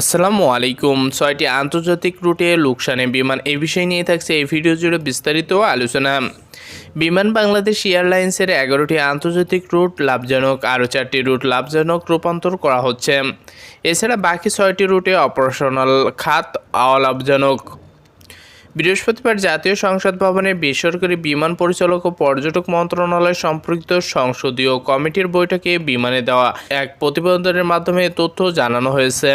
আসসালামু আলাইকুম। ছয়টি আন্তর্জাতিক রুটে লোকসানে বিমান এ বিষয় নিয়ে থাকছে এই ভিডিও জুড়ে বিস্তারিত আলোচনা। বিমান বাংলাদেশ এয়ারলাইন্সের এগারোটি আন্তর্জাতিক রুট লাভজনক, আরও চারটি রুট লাভজনক রূপান্তর করা হচ্ছে। এছাড়া বাকি ছয়টি রুটে অপারেশনাল খাত অলাভজনক। বৃহস্পতিবার জাতীয় সংসদ ভবনে বেসরকারি বিমান পরিচালক ও পর্যটক মন্ত্রণালয় সম্পর্কিত সংসদীয় কমিটির বৈঠকে বিমানে দেওয়া এক প্রতিবেদনের মাধ্যমে তথ্য জানানো হয়েছে।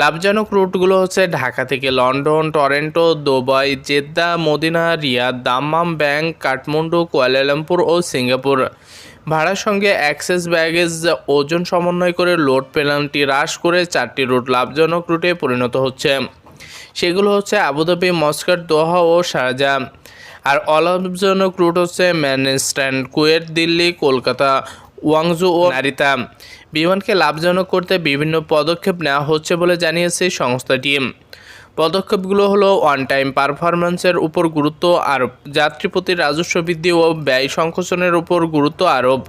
লাভজনক রুটগুলো হচ্ছে ঢাকা থেকে London, Toronto, Dubai, Jeddah, Medina, Riyadh, Dammam, Bangkok, Kathmandu, Kuala Lumpur ও সিঙ্গাপুর। ভাড়ার সঙ্গে অ্যাক্সেস ব্যাগেজ, ওজন সমন্বয় করে লোড পেনাল্টি হ্রাস করে চারটি রুট লাভজনক রুটে পরিণত হচ্ছে। সেগুলো হচ্ছে আবুধাবি, মস্কাট, দোহা ও শারজা। আর অলাভজনক রুট হচ্ছে ম্যানস্ট্যান্ড কুয়েট দিল্লি, কলকাতা। ওয়াংজু ও নারিতা, বিমানকে লাভজনক করতে বিভিন্ন পদক্ষেপ নেওয়া হচ্ছে বলে জানিয়েছে সংস্থাটি পদক্ষেপগুলো হলো ওয়ান টাইম পারফরম্যান্সের উপর গুরুত্ব আরোপ যাত্রীপতি রাজস্ব বৃদ্ধি ও ব্যয় সংকোচনের উপর গুরুত্ব আরোপ,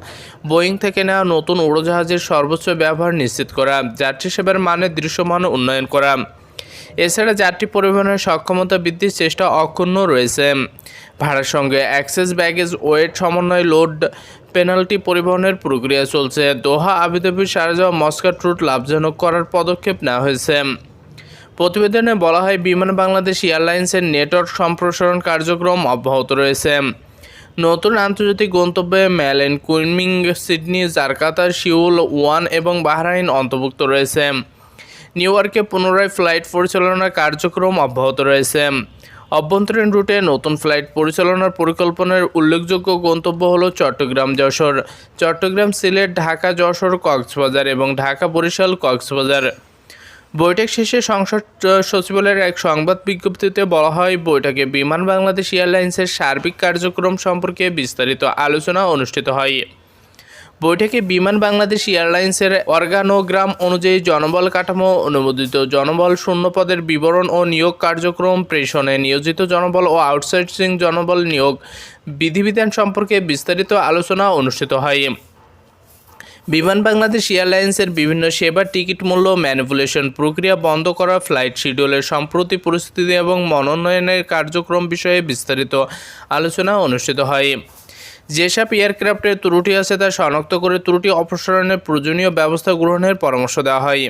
বোয়িং থেকে নেওয়া নতুন উড়োজাহাজের সর্বোচ্চ ব্যবহার নিশ্চিত করা যাত্রী সেবার মানের দৃশ্যমান উন্নয়ন করা। এছাড়া যাত্রী পরিবহনের সক্ষমতা বৃদ্ধির চেষ্টা অক্ষুণ্ণ রয়েছে। ভাড়ার সঙ্গে অ্যাক্সেস ব্যাগেজ ওয়েট সমন্বয় লোড পেনাল্টি পরিবহনের প্রক্রিয়া চলছে। দোহা আবিধাবি শারজা ও মস্কাট রুট লাভজনক করার পদক্ষেপ নেওয়া হয়েছে। প্রতিবেদনে বলা হয়, বিমান বাংলাদেশ এয়ারলাইন্সের নেটওয়ার্ক সম্প্রসারণ কার্যক্রম অব্যাহত রয়েছে। নতুন আন্তর্জাতিক গন্তব্যে Male Kunming Sydney Jakarta Seoul one এবং বাহরাইন অন্তর্ভুক্ত রয়েছে। নিউ ইয়র্কে পুনরায় ফ্লাইট পরিচালনার কার্যক্রম অব্যাহত রয়েছে। অভ্যন্তরীণ রুটে নতুন ফ্লাইট পরিচালনার পরিকল্পনার উল্লেখযোগ্য গন্তব্য হল চট্টগ্রাম যশোর। চট্টগ্রাম, সিলেট, ঢাকা, যশোর, কক্সবাজার এবং ঢাকা বরিশাল, কক্সবাজার। বৈঠক শেষে সংসদ সচিবালয়ের এক সংবাদ বিজ্ঞপ্তিতে বলা হয়, বৈঠকে বিমান বাংলাদেশ এয়ারলাইন্সের সার্বিক কার্যক্রম সম্পর্কে বিস্তারিত আলোচনা অনুষ্ঠিত হয়। বৈঠকে বিমান বাংলাদেশ এয়ারলাইন্সের অর্গানোগ্রাম অনুযায়ী জনবল কাঠামো অনুমোদিত জনবল শূন্যপদের বিবরণ ও নিয়োগ কার্যক্রম প্রেষণে নিয়োজিত জনবল ও আউটসোর্সিং জনবল নিয়োগ বিধিবিধান সম্পর্কে বিস্তারিত আলোচনা অনুষ্ঠিত হয়। বিমান বাংলাদেশ এয়ারলাইন্সের বিভিন্ন সেবার টিকিট মূল্য ম্যানিপুলেশন প্রক্রিয়া বন্ধ করা, ফ্লাইট শিডিউলের সম্প্রতি পরিস্থিতি এবং মনোনয়নের কার্যক্রম বিষয়ে বিস্তারিত আলোচনা অনুষ্ঠিত হয়। যেসব এয়ারক্রাফটের ত্রুটি আছে তা শনাক্ত করে ত্রুটি অপসারণের প্রয়োজনীয় ব্যবস্থা গ্রহণের পরামর্শ দেওয়া হয়।